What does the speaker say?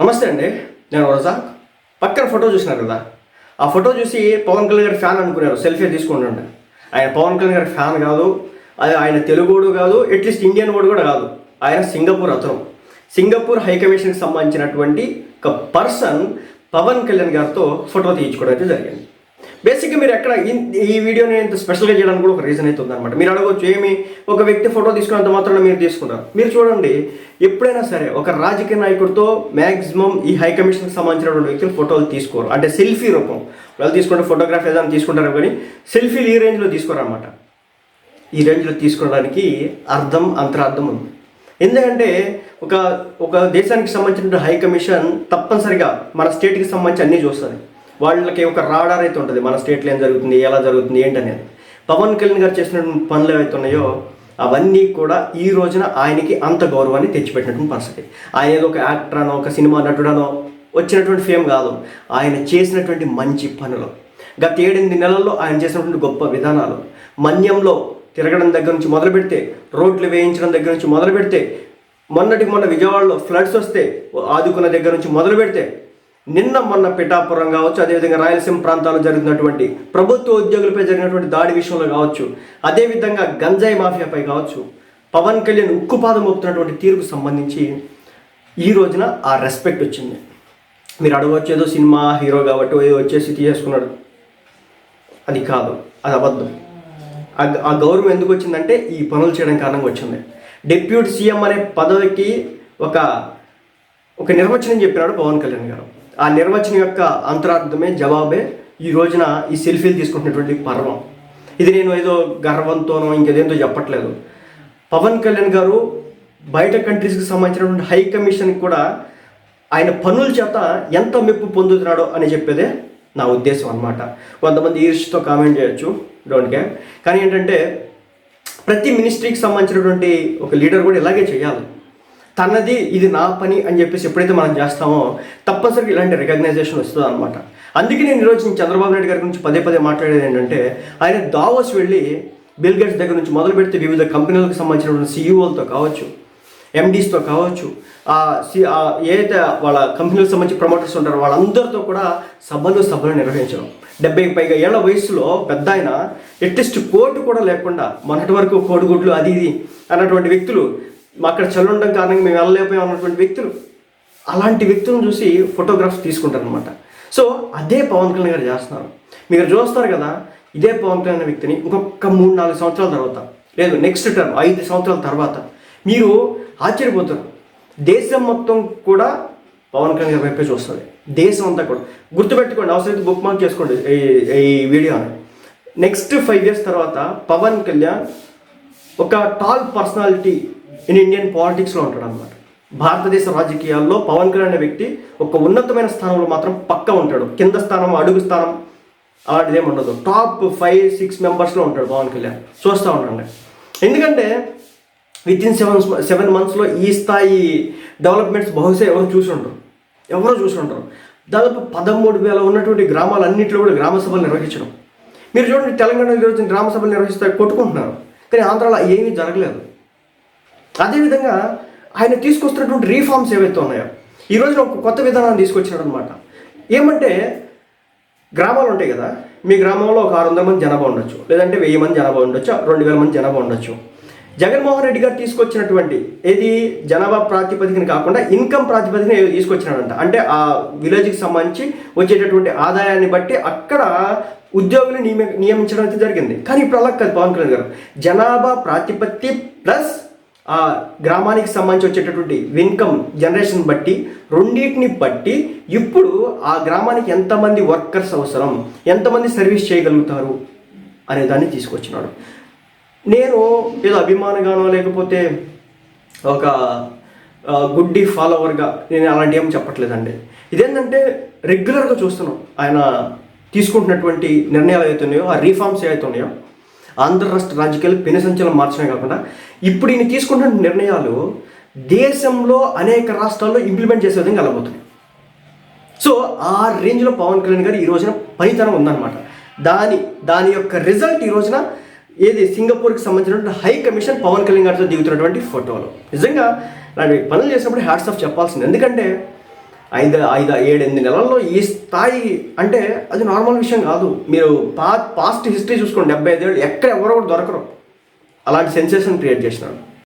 నమస్తే అండి. నేను రజాక్ పక్కన ఫోటో చూసినారు కదా. ఆ ఫోటో చూసి పవన్ కళ్యాణ్ గారి ఫ్యాన్ అనుకున్నారు. సెల్ఫీ తీసుకుంటుండే ఆయన పవన్ కళ్యాణ్ గారి ఫ్యాన్ కాదు. అది ఆయన తెలుగుడు కాదు అట్లీస్ట్ ఇండియన్ వాడు కూడా కాదు. ఆయన సింగపూర్ అతను. సింగపూర్ హై కమిషన్కి సంబంధించినటువంటి ఒక పర్సన్ పవన్ కళ్యాణ్ గారితో ఫోటో తీయించుకోవడం అయితే జరిగింది. బేసిక్గా మీరు ఎక్కడ ఈ వీడియోని ఇంత స్పెషల్గా చేయడానికి కూడా ఒక రీజన్ అయితే ఉందన్నమాట. మీరు అడగవచ్చు ఏమి? ఒక వ్యక్తి ఫోటో తీసుకున్నంత మాత్రమే మీరు తీసుకుంటారు మీరు చూడండి ఎప్పుడైనా సరే ఒక రాజకీయ నాయకుడితో మ్యాక్సిమం ఈ హై కమిషన్కి సంబంధించినటువంటి వ్యక్తులు ఫోటోలు తీసుకోరు. అంటే సెల్ఫీ రూపం. వాళ్ళు తీసుకుంటే ఫోటోగ్రఫీ ఏదైనా తీసుకుంటారు కానీ సెల్ఫీలు ఈ రేంజ్లో తీసుకోరు అనమాట ఈ రేంజ్లో తీసుకోవడానికి అర్థం అంతరార్థం ఉంది. ఎందుకంటే ఒక ఒక దేశానికి సంబంధించిన హై కమిషన్ తప్పనిసరిగా మన స్టేట్కి సంబంధించి అన్నీ చూస్తుంది. వాళ్ళకి ఒక రాడార్ అయితే ఉంటుంది. మన స్టేట్లో ఏం జరుగుతుంది ఎలా జరుగుతుంది ఏంటనేది. పవన్ కళ్యాణ్ గారు చేసినటువంటి పనులు ఏవైతే ఉన్నాయో అవన్నీ కూడా ఈ రోజున ఆయనకి అంత గౌరవాన్ని తెచ్చిపెట్టినటువంటి పరిస్థితి. ఆయన ఏదో ఒక యాక్టర్ అనో ఒక సినిమా నటుడనో వచ్చినటువంటి ఫేమ్ కాదు. ఆయన చేసినటువంటి మంచి పనులు. గత ఏడెనిమిది నెలల్లో ఆయన చేసినటువంటి గొప్ప విధానాలు. మన్యంలో తిరగడం దగ్గర నుంచి మొదలు పెడితే రోడ్లు వేయించడం దగ్గర నుంచి మొదలు పెడితే మొన్నటికి మొన్న విజయవాడలో ఫ్లడ్స్ వస్తే ఆదుకున్న దగ్గర నుంచి మొదలు పెడితే నిన్న మొన్న పిఠాపురం కావచ్చు అదేవిధంగా రాయలసీమ ప్రాంతాల్లో జరుగుతున్నటువంటి ప్రభుత్వ ఉద్యోగులపై జరిగినటువంటి దాడి విషయంలో కావచ్చు అదేవిధంగా గంజాయి మాఫియాపై కావచ్చు పవన్ కళ్యాణ్ ఉక్కుపాదం మోపుతున్నటువంటి తీరుకు సంబంధించి ఈ రోజున ఆ రెస్పెక్ట్ వచ్చింది. మీరు అడగవచ్చు ఏదో సినిమా హీరో కాబట్టి ఏదో వచ్చేసి తీసేసుకున్నాడు. అది కాదు అది అబద్ధం. ఆ- ఆ గౌరవం ఎందుకు వచ్చిందంటే ఈ పనులు చేయడం కారణంగా వచ్చింది. డిప్యూటీ సీఎం అనే పదవికి ఒక ఒక నిర్వచనం చెప్పినాడు పవన్ కళ్యాణ్ గారు. ఆ నిర్వచనం యొక్క అంతరార్థమే జవాబే ఈ రోజున ఈ సెల్ఫీలు తీసుకుంటున్నటువంటి పర్వం. ఇది నేను ఏదో గర్వంతోనో ఇంకేదేంతో చెప్పట్లేదు. పవన్ కళ్యాణ్ గారు బయట కంట్రీస్కి సంబంధించినటువంటి హై కమిషన్కి కూడా ఆయన పనుల చేత ఎంత మెప్పు పొందుతున్నాడో అని చెప్పేదే నా ఉద్దేశం అన్నమాట. కొంతమంది ఈర్ష్తో కామెంట్ చేయొచ్చు డోంట్ కేర్ కానీ ఏంటంటే ప్రతి మినిస్ట్రీకి సంబంధించినటువంటి ఒక లీడర్ కూడా ఇలాగే చేయాలి. తనది ఇది నా పని అని చెప్పేసి ఎప్పుడైతే మనం చేస్తామో తప్పనిసరిగా ఇలాంటి రికగ్నైజేషన్ వస్తుంది అనమాట అందుకే నేను ఈరోజు చంద్రబాబు నాయుడు గారి గురించి పదే పదే మాట్లాడేది ఏంటంటే ఆయన దావోస్ వెళ్ళి బిల్ గేట్స్ దగ్గర నుంచి మొదలు పెడితే వివిధ కంపెనీలకు సంబంధించినటువంటి సీఈఓలతో కావచ్చు ఎండీస్తో కావచ్చు ఆ సి ఏదైతే వాళ్ళ కంపెనీలకు సంబంధించి ప్రమోటర్స్ ఉంటారో వాళ్ళందరితో కూడా సభలు సభలు నిర్వహించడం. డెబ్బై పైగా ఏళ్ళ వయసులో పెద్ద ఆయన అట్లీస్ట్ కోర్టు కూడా లేకుండా మొన్నటి వరకు కోడిగుడ్లు అది ఇది అన్నటువంటి వ్యక్తులు అక్కడ చల్లుండడం కారణంగా మేము వెళ్ళలేకపోయాం అన్నటువంటి వ్యక్తులు అలాంటి వ్యక్తులను చూసి ఫోటోగ్రాఫ్స్ తీసుకుంటారు అనమాట సో అదే పవన్ కళ్యాణ్ గారు చేస్తున్నారు. మీరు చూస్తారు కదా ఇదే పవన్ కళ్యాణ్ వ్యక్తిని ఇంకొక మూడు నాలుగు సంవత్సరాల తర్వాత లేదు నెక్స్ట్ టర్మ్ ఐదు సంవత్సరాల తర్వాత మీరు ఆశ్చర్యపోతారు. దేశం మొత్తం కూడా పవన్ కళ్యాణ్ గారి వైపే చూస్తుంది. దేశం అంతా కూడా. గుర్తుపెట్టుకోండి అవసరమైతే బుక్ మార్క్ చేసుకోండి ఈ ఈ వీడియోని. నెక్స్ట్ ఫైవ్ ఇయర్స్ తర్వాత పవన్ కళ్యాణ్ ఒక టాల్ పర్సనాలిటీ ఇన్ ఇండియన్ పాలిటిక్స్లో ఉంటాడు అనమాట భారతదేశ రాజకీయాల్లో పవన్ కళ్యాణ్ అనే వ్యక్తి ఒక ఉన్నతమైన స్థానంలో మాత్రం పక్క ఉంటాడు. కింద స్థానం అడుగు స్థానం అలాంటిది ఏమి ఉండదు టాప్ ఫైవ్ సిక్స్ మెంబర్స్లో ఉంటాడు పవన్ కళ్యాణ్. చూస్తూ ఉండండి. ఎందుకంటే విత్ ఇన్ సెవెన్ సెవెన్ మంత్స్లో ఈ స్థాయి డెవలప్మెంట్స్ బహుశా ఎవరు చూసుంటారు? ఎవరో ఎవరు దాదాపు పదమూడు వేల ఉన్నటువంటి గ్రామాలన్నింటిలో కూడా గ్రామ సభలు నిర్వహించడం. మీరు చూడండి తెలంగాణ ఈరోజు గ్రామ సభలు నిర్వహిస్తే కొట్టుకుంటున్నారు. కానీ ఆంధ్రాలో ఏమీ జరగలేదు. అదేవిధంగా ఆయన తీసుకొస్తున్నటువంటి రీఫార్మ్స్ ఏవైతే ఉన్నాయో ఈ ఒక కొత్త విధానాన్ని తీసుకొచ్చినాడు అనమాట ఏమంటే గ్రామాలు ఉంటాయి కదా మీ గ్రామంలో ఒక ఆరు వందల మంది జనాభా ఉండొచ్చు లేదంటే వెయ్యి మంది జనాభా ఉండొచ్చు రెండు వేల మంది జనాభా ఉండొచ్చు. జగన్మోహన్ రెడ్డి గారు తీసుకొచ్చినటువంటి ఏది జనాభా ప్రాతిపదికన కాకుండా ఇన్కమ్ ప్రాతిపదికన తీసుకొచ్చినాడంట. అంటే ఆ విలేజ్కి సంబంధించి వచ్చేటటువంటి ఆదాయాన్ని బట్టి అక్కడ ఉద్యోగులు నియమ నియమించడం అయితే జరిగింది. కానీ ఇప్పుడు అలా కాదు పవన్ కళ్యాణ్ గారు. జనాభా ప్రాతిపత్తి ప్లస్ ఆ గ్రామానికి సంబంధించి వచ్చేటటువంటి ఇన్కమ్ జనరేషన్ బట్టి రెండింటిని బట్టి ఇప్పుడు ఆ గ్రామానికి ఎంతమంది వర్కర్స్ అవసరం? ఎంతమంది సర్వీస్ చేయగలుగుతారు? అనే దాన్ని తీసుకొచ్చినాడు. నేను ఏదో అభిమానగానో లేకపోతే ఒక గుడ్డి ఫాలోవర్గా నేను అలాంటి ఏం చెప్పట్లేదండి. ఇదేంటంటే రెగ్యులర్గా చూస్తున్నాం. ఆయన తీసుకుంటున్నటువంటి నిర్ణయాలు ఏవైతే ఉన్నాయో ఆ రీఫార్మ్స్ ఏవైతే ఉన్నాయో ఆంధ్ర రాష్ట్ర రాజకీయాలు పెనుసంచలం మార్చడమే కాకుండా ఇప్పుడు ఈయన తీసుకుంటున్న నిర్ణయాలు దేశంలో అనేక రాష్ట్రాల్లో ఇంప్లిమెంట్ చేసే విధంగా వెళ్ళబోతున్నాయి సో ఆ రేంజ్లో పవన్ కళ్యాణ్ గారు ఈ రోజున పనితనం ఉందన్నమాట. దాని దాని యొక్క రిజల్ట్ ఈ రోజున ఏది? సింగపూర్కి సంబంధించినటువంటి హై కమిషన్ పవన్ కళ్యాణ్ గారితో దిగుతున్నటువంటి ఫోటోలు నిజంగా అలాంటి పనులు చేసినప్పుడు హ్యాట్స్ ఆఫ్ చెప్పాల్సింది. ఎందుకంటే ఐదు ఐదు ఏడు ఎనిమిది నెలల్లో ఈ స్థాయి అంటే అది నార్మల్ విషయం కాదు. మీరు పా పాస్ట్ హిస్టరీ చూసుకోండి. డెబ్బై ఐదేళ్ళు ఎక్కడ ఎవరో కూడా దొరకరు. అలాంటి సెన్సేషన్ క్రియేట్ చేసినాడు.